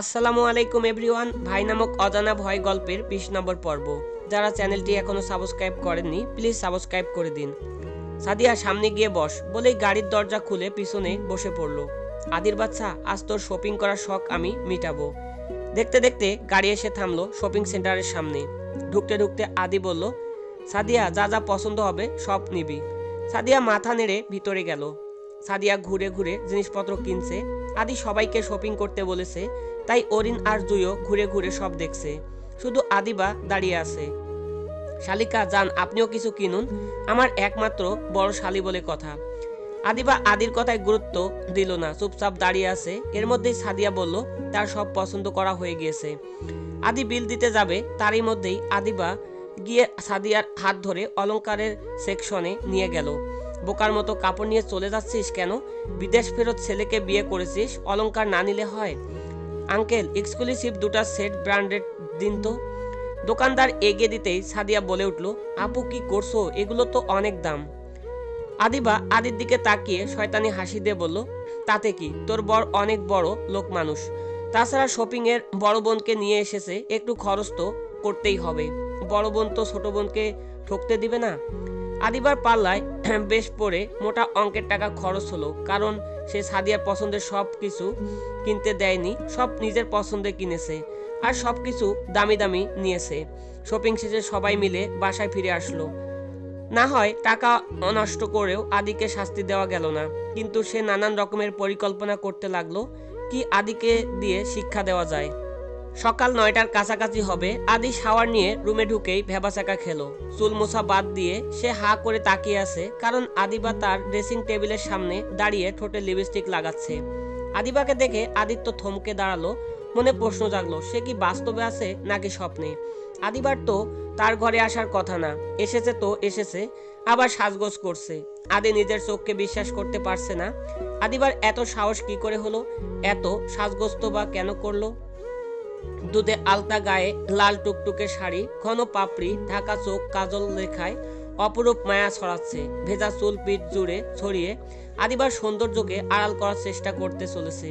আসসালামু আলাইকুম এভরিওয়ান, ভাই নামক অজানা ভয় গল্পের বিশ নম্বর পর্ব। যারা চ্যানেলটি এখনও সাবস্ক্রাইব করেননি, প্লিজ সাবস্ক্রাইব করে দিন। সাদিয়া সামনে গিয়ে বস, বলেই গাড়ির দরজা খুলে পিছনে বসে পড়ল। আদির বাচ্চা, আজ তোর শপিং করার শখ আমি মিটাবো। দেখতে দেখতে গাড়ি এসে থামলো শপিং সেন্টারের সামনে। ঢুকতে ঢুকতে আদি বলল, সাদিয়া, যা যা পছন্দ হবে সব নিবি। সাদিয়া মাথা নেড়ে ভিতরে গেল। সাদিয়া ঘুরে ঘুরে জিনিসপত্র কিনছে। আদি সবাইকে শপিং করতে বলেছে তাই অরিন আর জুইও ঘুরে ঘুরে সব দেখছে। শুধু আদিবা দাঁড়িয়ে আছে। শালিকা যান আপনিও কিছু কিনুন। আমার একমাত্র বড় শালি বলে কথা। আদিবা আদির কথায় গুরুত্ব দিল না, চুপচাপ দাঁড়িয়ে আছে। এর মধ্যেই সাদিয়া বলল, তার সব পছন্দ করা হয়ে গিয়েছে। আদি বিল দিতে যাবে, তারই মধ্যেই আদিবা গিয়ে সাদিয়ার হাত ধরে অলংকারের সেকশনে নিয়ে গেল। বোকার মতো কাপড় নিয়ে চলে যাচ্ছিস কেন? বিদেশ ফেরত ছেলেকে বিয়ে করেছিস, অলংকার না নিলে হয়? আঙ্কেল এক্সক্লুসিভ দুটা সেট ব্র্যান্ডেড দিন তো। দোকানদার এগিয়ে দিতেই সাদিয়া বলে উঠল, আপু, কি করছ? এগুলো তো অনেক দাম। আদিবা আদির দিকে তাকিয়ে শয়তানি হাসি দিয়ে বলল, তাতে কি? তোর বর অনেক বড় লোক মানুষ। তাছাড়া শপিং এর বড় বোনকে নিয়ে এসেছে, একটু খরচ তো করতেই হবে। বড় বোন তো ছোট বোনকে ঠকতে দিবে না? আদিবার পাল্লায় বেশ পড়ে মোটা অঙ্কের টাকা খরচ হলো, কারণ সে সাদিয়ার পছন্দের সব কিছু কিনতে দেয়নি, সব নিজের পছন্দে কিনেছে আর সব কিছু দামি দামি নিয়েছে। শপিং শেষে সবাই মিলে বাসায় ফিরে আসলো। না হয় টাকা নষ্ট করেও আদিকে শাস্তি দেওয়া গেল না, কিন্তু সে নানান রকমের পরিকল্পনা করতে লাগল, কি আদিকে দিয়ে শিক্ষা দেওয়া যায়। সকাল নয়টার কাছাকাছি হবে। আদি শাওয়ার নিয়ে রুমে ঢুকেই ভেবাচাকা খেলো। চুল মোছা বাদ দিয়ে সে হা করে তাকিয়ে আছে, কারণ আদিবা তার ড্রেসিং টেবিলের সামনে দাঁড়িয়ে ঠোঁটে লিপস্টিক লাগাচ্ছে। আদিবাকে দেখে আদিত্য থমকে দাঁড়াল, মনে প্রশ্ন জাগলো, সে কি বাস্তবে আছে নাকি স্বপ্নে? আদিবার তো তার ঘরে আসার কথা না, এসেছে তো এসেছে, আবার সাজগোজ করছে। আদি নিজের চোখকে বিশ্বাস করতে পারছে না। আদিবার এত সাহস কি করে হলো? এত সাজগোস্ত বা কেন করল? দুধে আলতা গায়ে লাল টুকটুকে শাড়ি, ঘন পাপড়ি, ঢাকা চোখ, কাজল লেখায় অপরূপ মায়া ছড়াচ্ছে। ভেজা চুল পিঠ জুড়ে ছড়িয়ে আদিবার সৌন্দর্যকে আড়াল করার চেষ্টা করতে চলেছে।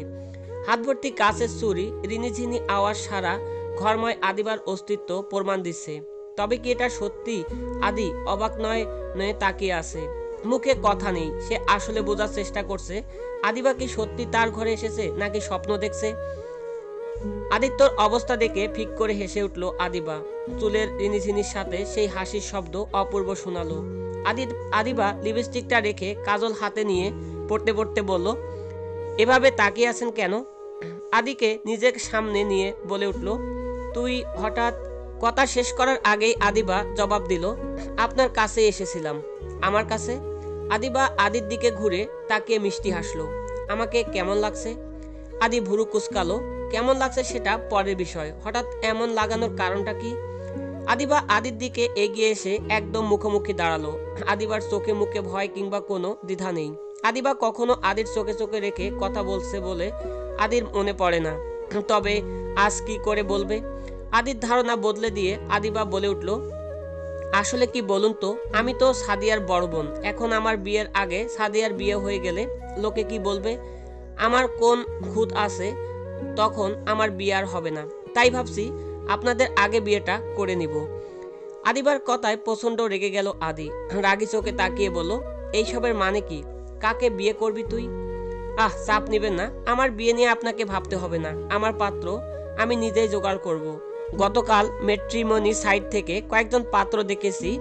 হাত ভর্তি কাছের চুরি রিনিঝিনি আওয়াজ সারা ঘরময় আদিবার অস্তিত্ব প্রমাণ দিচ্ছে। তবে কি এটা সত্যি? আদি অবাক নয় নয় তাকিয়ে আছে। মুখে কথা নেই, সে আসলে বোঝার চেষ্টা করছে, আদিবা কি সত্যি তার ঘরে এসেছে নাকি স্বপ্ন দেখছে? আদিত্যর অবস্থা দেখে ফিক করে হেসে উঠল আদিবা। চুলের রিনিঝিনির সাথে সেই হাসির শব্দ অপূর্ব শোনালো। আদি আদিবা লিপস্টিকটা রেখে কাজল হাতে নিয়ে পড়তে পড়তে বলল, এভাবে তাকিয়ে আছেন কেন? আদিকে নিজের সামনে নিয়ে বলে উঠল, তুই হঠাৎ কথা শেষ করার আগেই আদিবা জবাব দিল, আপনার কাছে এসেছিলাম। আমার কাছে? আদিবা আদির দিকে ঘুরে তাকিয়ে মিষ্টি হাসলো, আমাকে কেমন লাগছে? আদি ভুরু কুচকালো কেমন লাগছে সেটা পরের বিষয়। হঠাৎ এমন লাগানোর কারণটা কি? আদিবা আদির দিকে এগিয়ে এসে একদম মুখোমুখি দাঁড়াল। আদিবার চোখে মুখে ভয় কিংবা কোনো দ্বিধা নেই। আদিবা কখনো আদির চোখে চোখে রেখে কথা বলছে বলে আদির মনে পড়ে না। তবে আজ কি করে বলবে? আদির ধারণা বদলে দিয়ে আদিবা বলে উঠল, আসলে কি বলুন তো, আমি তো সাদিয়ার বড় বোন। এখন আমার বিয়ের আগে সাদিয়ার বিয়ে হয়ে গেলে লোকে কি বলবে? আমার কোন খুঁত আছে তখন আমার বিয়ে আর হবে না। তাই ভাবছি আপনাদের আগে বিয়েটা করে নিব। আদিবার কথায় প্রচণ্ড রেগে গেল আদি। রাগি চোখে তাকিয়ে বলল, এইসবের মানে কি? কাকে বিয়ে করবি তুই? আহ, চাপ নিবেন না। আমার বিয়ে নিয়ে আপনাকে ভাবতে হবে না। আমার পাত্র আমি নিজেই জোগাড় করব। গতকাল মেট্রিমনি সাইট থেকে কয়েকজন পাত্র দেখেছি।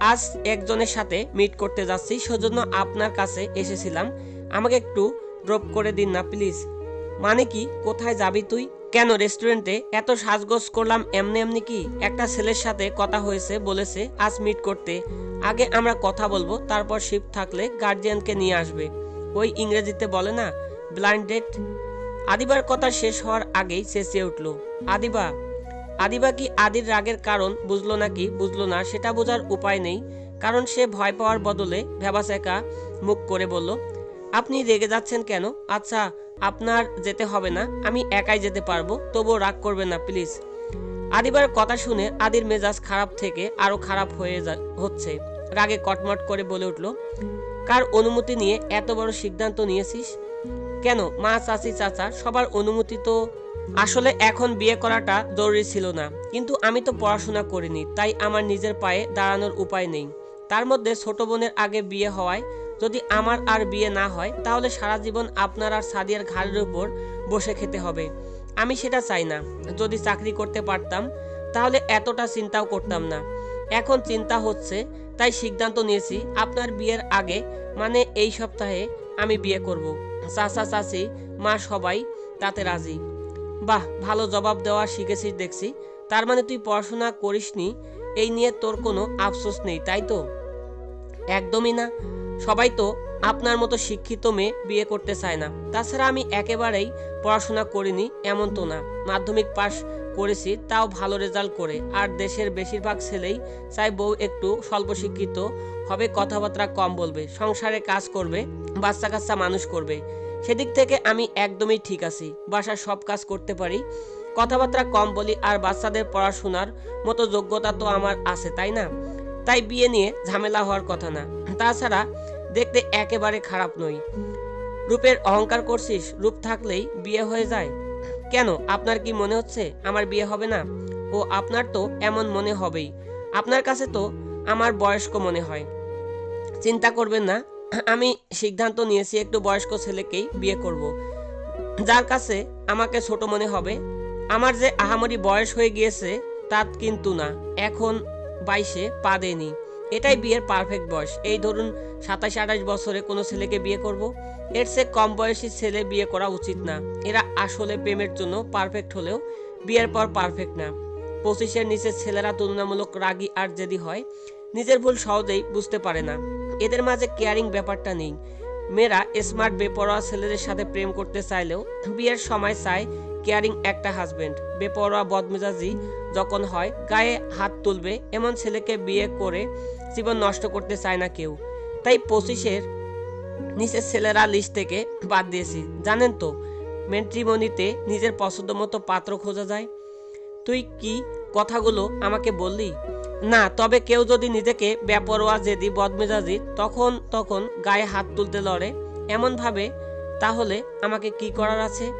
আজ একজনের সাথে মিট করতে যাচ্ছি। সেজন্য আপনার কাছে এসেছিলাম। আমাকে একটু ড্রপ করে দিন না, প্লিজ। মানে কি? কোথায় যাবি তুই? কেন রেস্টুরেন্টে এত সাজগোজ করলাম এমনি এমনি কি? একটা ছেলের সাথে কথা হয়েছে, বলেছে আজ মিট করতে। আগে আমরা কথা বলব, তারপর শিফট থাকলে গার্জিয়ানকে নিয়ে আসবে। ওই ইংরেজিতে বলে না ব্লাইন্ড ডেট আদিবার কথা শেষ হওয়ার আগেই চেঁচিয়ে উঠল। আদিবা আদিবা কি আদির রাগের কারণ বুঝলো নাকি? বুঝলো না, সেটা বোঝার উপায় নেই। কারণ সে ভয় পাওয়ার বদলে ভেবাসেকা মুখ করে বলল আপনি রেগে যাচ্ছেন কেন? আচ্ছা আপনার যেতে হবে না, আমি একাই যেতে পারব, তবুও রাগ করবেন না, প্লিজ। আদিবার কথা শুনে আদির মেজাজ খারাপ থেকে আরও খারাপ হয়ে যা- হচ্ছে। রাগে কটমট করে বলে উঠল, কার অনুমতি নিয়ে এত বড় সিদ্ধান্ত নিয়েছিস? কেন, মা, চাচি, চাচা, সবার অনুমতি তো আসলে এখন বিয়ে করাটা জরুরি ছিল না। কিন্তু আমি তো পড়াশোনা করিনি, তাই আমার নিজের পায়ে দাঁড়ানোর উপায় নেই। তার মধ্যে ছোট বোনের আগে বিয়ে হওয়ায় যদি আমার আর বিয়ে না হয়, তাহলে সারা জীবন আপনার আর সাদিয়ার ঘাড়ের উপর বসে খেতে হবে। আমি সেটা চাই না। যদি চাকরি করতে পারতাম, তাহলে এতটা চিন্তাও করতাম না। এখন চিন্তা হচ্ছে, তাই সিদ্ধান্ত নিয়েছি, আপনার বিয়ের আগে মানে এই সপ্তাহে আমি বিয়ে করব। চাচা, চাচি, মা সবাই তাতে রাজি। বাহ, ভালো জবাব দেওয়া শিখেছিস দেখছি। তার মানে তুই পড়াশোনা করিসনি, এই নিয়ে তোর কোনো আফসোস নেই, তাই তো? একদমই না। সবাই তো আপনার মতো শিক্ষিত মেয়ে বিয়ে করতে চায় না। তাছাড়া আমি একেবারেই পড়াশোনা করিনি, এমন তো না। মাধ্যমিক পাশ করেছি, তাও ভালো রেজাল্ট করে। আর দেশের বেশিরভাগ ছেলেই চাই বউ একটু স্বল্প শিক্ষিত হবে, কথাবার্তা কম বলবে, সংসারে কাজ করবে বাচ্চা কাচ্চা মানুষ করবে। সেদিক থেকে আমি একদমই ঠিক আছি, বাসার সব কাজ করতে পারি। কথাবার্তা কম বলি আর বাচ্চাদের পড়াশোনার মতো যোগ্যতা তো আমার আছে, তাই না? তাই বিয়ে নিয়ে ঝামেলা হওয়ার কথা না। তাছাড়া দেখতে একেবারে খারাপ নই। রূপের অহংকার করছিস, রূপ থাকলেই বিয়ে হয়ে যায়। কেন? আপনার কি মনে হচ্ছে আমার বিয়ে হবে না? ও আপনার তো এমন মনে হবেই। আপনার কাছে তো আমার বয়স্ক মনে হয়। চিন্তা করবেন না, আমি সিদ্ধান্ত নিয়েছি একটু বয়স্ক ছেলেকেই বিয়ে করব। যার কাছে আমাকে ছোট মনে হবে। আমার যে আহামরি বয়স হয়ে গিয়েছে তা কিন্তু না। এখন বাইশে পা দেয়নি। এটাই বিয়ের পারফেক্ট বয়স। এই ধরুন সাতাশ, আঠাশ বছরে কোনো ছেলেকে বিয়ে করব, এর চেয়ে কম বয়সী ছেলে বিয়ে করা উচিত না। এরা আসলে প্রেমের জন্য পারফেক্ট হলেও বিয়ের পর পারফেক্ট না। পঁচিশের নিচে ছেলেরা তুলনামূলক রাগী আর যদি হয়, নিজের ভুল সহজেই বুঝতে পারে না। এদের মাঝে কেয়ারিং ব্যাপারটা নেই। মেয়েরা স্মার্ট বেপরোয়া ছেলেদের সাথে প্রেম করতে চাইলেও বিয়ের সময় চায় কেয়ারিং একটা হাজবেন্ড বেপরোয়া বদমেজাজি যখন হয়, গায়ে হাত তুলবে, এমন ছেলেকে বিয়ে করে জীবন নষ্ট করতে চায় না কেউ। তাই পঁচিশের নিচের ছেলেরা লিস্ট থেকে বাদ দিয়েছি। জানেন তো মেন্ট্রিমনিতে নিজের পছন্দ মতো পাত্র খোঁজা যায়। তুই কি কথাগুলো আমাকে বললি? না, তবে কেউ যদি নিজেকে বেপরোয়া, জেদি, বদমেজাজি তখন তখন গায়ে হাত তুলতে লড়ে, এমনভাবে, তাহলে আমাকে কি করার আছে?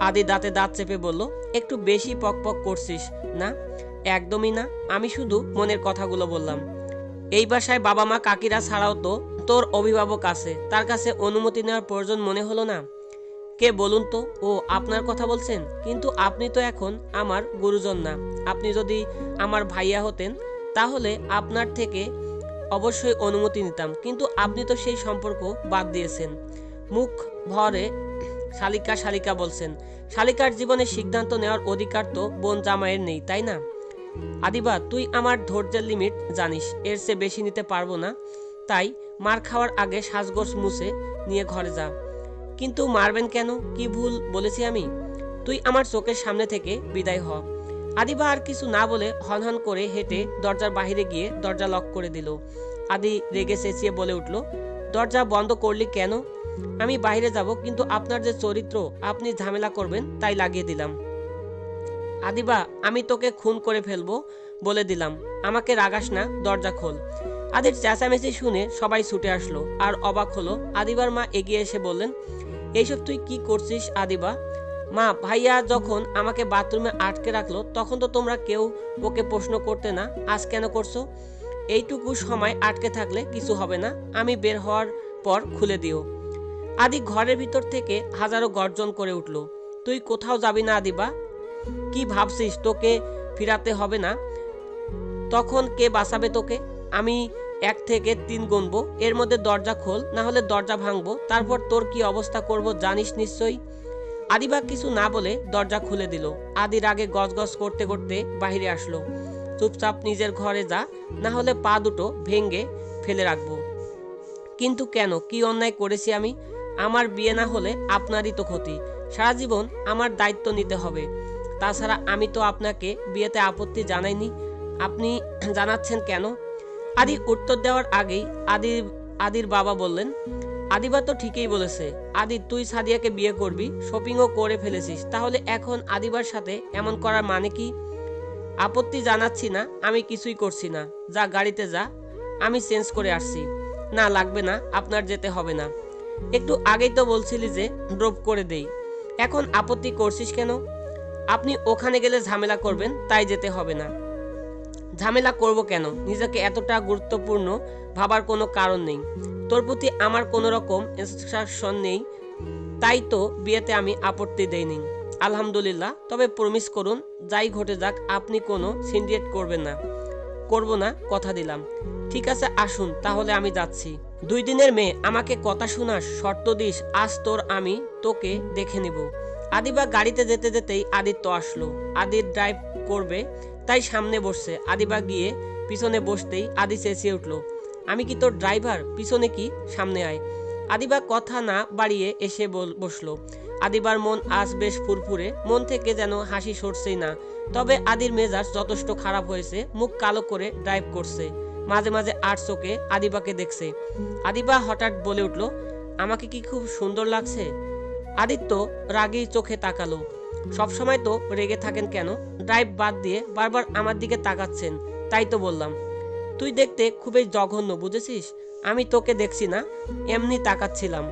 আদি দাঁতে দাঁত চেপে বলল, একটু বেশি পকপক করছিস না? একদমই না, আমি শুধু মনের কথাগুলো বললাম। এই বাসায় বাবা মা কাকিরা ছাড়াও তো তোর অভিভাবক আছে। তার কাছে অনুমতি নেওয়ার প্রয়োজন মনে হলো না। কে বলুন তো, ও আপনার কথা বলছেন? কিন্তু আপনি তো এখন আমার গুরুজন না। আপনি যদি আমার ভাইয়া হতেন, তাহলে আপনার থেকে অবশ্যই অনুমতি নিতাম। কিন্তু আপনি তো সেই সম্পর্ক বাদ দিয়েছেন। মুখ ভরে শালিকা শালিকা বলছেন। শালিকার জীবনে সিদ্ধান্ত নেওয়ার অধিকার তো বোন জামাইয়ের নেই, তাই না? আদিবা, তুই আমার ধৈর্যের লিমিট জানিস। এর চেয়ে বেশি নিতে পারব না। তাই মার খাওয়ার আগে সাজগোজ মুছে নিয়ে ঘরে যা। কিন্তু মারবেন কেন? কি ভুল বলেছি আমি? তুই আমার চোখের সামনে থেকে বিদায় হ। আদিবা আর কিছু না বলে হনহন করে হেঁটে দরজার বাইরে গিয়ে দরজা লক করে দিল। আদি রেগে চেঁচিয়ে বলে উঠল, দরজা বন্ধ করলি কেন? আমি বাইরে যাব, কিন্তু আপনার যে চরিত্র, আপনি ঝামেলা করবেন, তাই লাগিয়ে দিলাম। আদিবা, আমি তোকে খুন করে ফেলব বলে দিলাম। আমাকে রাগাস না, দরজা খোল। আদির চেঁচামেচি শুনে সবাই ছুটে আসলো আর অবাক হলো। আদিবার মা এগিয়ে এসে বললেন, এইসব তুই কি করছিস আদিবা? মা, ভাইয়া যখন আমাকে বাথরুমে আটকে রাখল, তখন তো তোমরা কেউ ওকে প্রশ্ন করতে না। আজ কেন করছ? এইটুকু সময় আটকে থাকলে কিছু হবে না। আমি বের হওয়ার পর খুলে দিও। আদি ঘরের ভিতর থেকে হাজারো গর্জন করে উঠল। তুই কোথাও যাবি না আদিবা? কি ভাবছিস তোকে ফিরাতে হবে না? তখন কে বাঁচাবে তোকে? আমি এক থেকে তিন গুনবো। এর মধ্যে দরজা খোল, না হলে দরজা ভাঙবো। তারপর তোর কি অবস্থা করব জানিস নিশ্চয়ই? আদিবাগ কিছু না বলে দরজা খুলে দিল। আদির আগে গজগজ করতে করতে বাইরে আসলো। চুপচাপ নিজের ঘরে যা, না হলে পা দুটো ভেঙ্গে ফেলে রাখব। কিন্তু কেন? কি অন্যায় করেছি আমি? আমার বিয়ে না হলে আপনারই তো ক্ষতি। সারা জীবন আমার দায়িত্ব নিতে হবে। তাছাড়া আমি তো আপনাকে বিয়েতে আপত্তি জানাইনি। আপনি জানাচ্ছেন কেন? আদি উত্তর দেওয়ার আগেই আদি, আদির বাবা বললেন, আদিবা তো ঠিকই বলেছে। আদি, তুই সাদিয়াকে বিয়ে করবি শপিংও করে ফেলেছিস। তাহলে এখন আদিবার সাথে এমন করার মানে কি? আপত্তি জানাচ্ছি না, আমি কিছুই করছি না। যা গাড়িতে যা, আমি চেঞ্জ করে আসছি। না, লাগবে না, আপনার যেতে হবে না। একটু আগেই তো বলছিলি যে, ড্রপ করে দেই। এখন আপত্তি করছিস কেন? আপনি ওখানে গেলে ঝামেলা করবেন, তাই যেতে হবে না। ঝামেলা করব কেন? নিজেকে এতটা গুরুত্বপূর্ণ ভাবার কোনো কারণ নেই। তোর প্রতি আমার কোনো রকম ইনস্ট্রাকশন নেই, তাই তো বিয়েতে আমি আপত্তি দেইনি। আলহামদুলিল্লাহ, তবে প্রমিস করুন, যাই ঘটে যাক, আপনি কোনো সিন্ডিকেট করবেন না। করব না, কথা দিলাম। ঠিক আছে, আসুন, তাহলে আমি যাচ্ছি। দুই দিনের মেয়ে, আমাকে কথা শোনাস শর্ত দিস, আজ তোর আমি তোকে দেখে নেব। আদিবা গাড়িতে যেতে যেতেই আদিত্য আসলো। আদির ড্রাইভ করবে, তাই সামনে বসছে। আদিবা গিয়ে পিছনে বসতেই আদি চেঁচিয়ে উঠল, আমি কি তোর ড্রাইভার পিছনে কি? সামনে আয়। আদিবা কথা না বাড়িয়ে এসে বসল। আদিবার মন আজ বেশ ফুরফুরে, মন থেকে যেন হাসি সরছেই না। তবে আদির মেজাজ যথেষ্ট খারাপ হয়েছে, মুখ কালো করে ড্রাইভ করছে। মাঝে মাঝে আর চোখে আদিবাকে দেখছে। আদিবা হঠাৎ বলে উঠল, আমাকে কি খুব সুন্দর লাগছে? আদিত্য রাগী চোখে তাকালো। সবসময় তো রেগে থাকেন কেন? ড্রাইভ বাদ দিয়ে বারবার আমার দিকে তাকাচ্ছেন, তাই তো বললাম। তুই দেখতে খুবই জঘন্য, বুঝেছিস? আমি তোকে দেখছি না, এমনি তাকাচ্ছিলাম।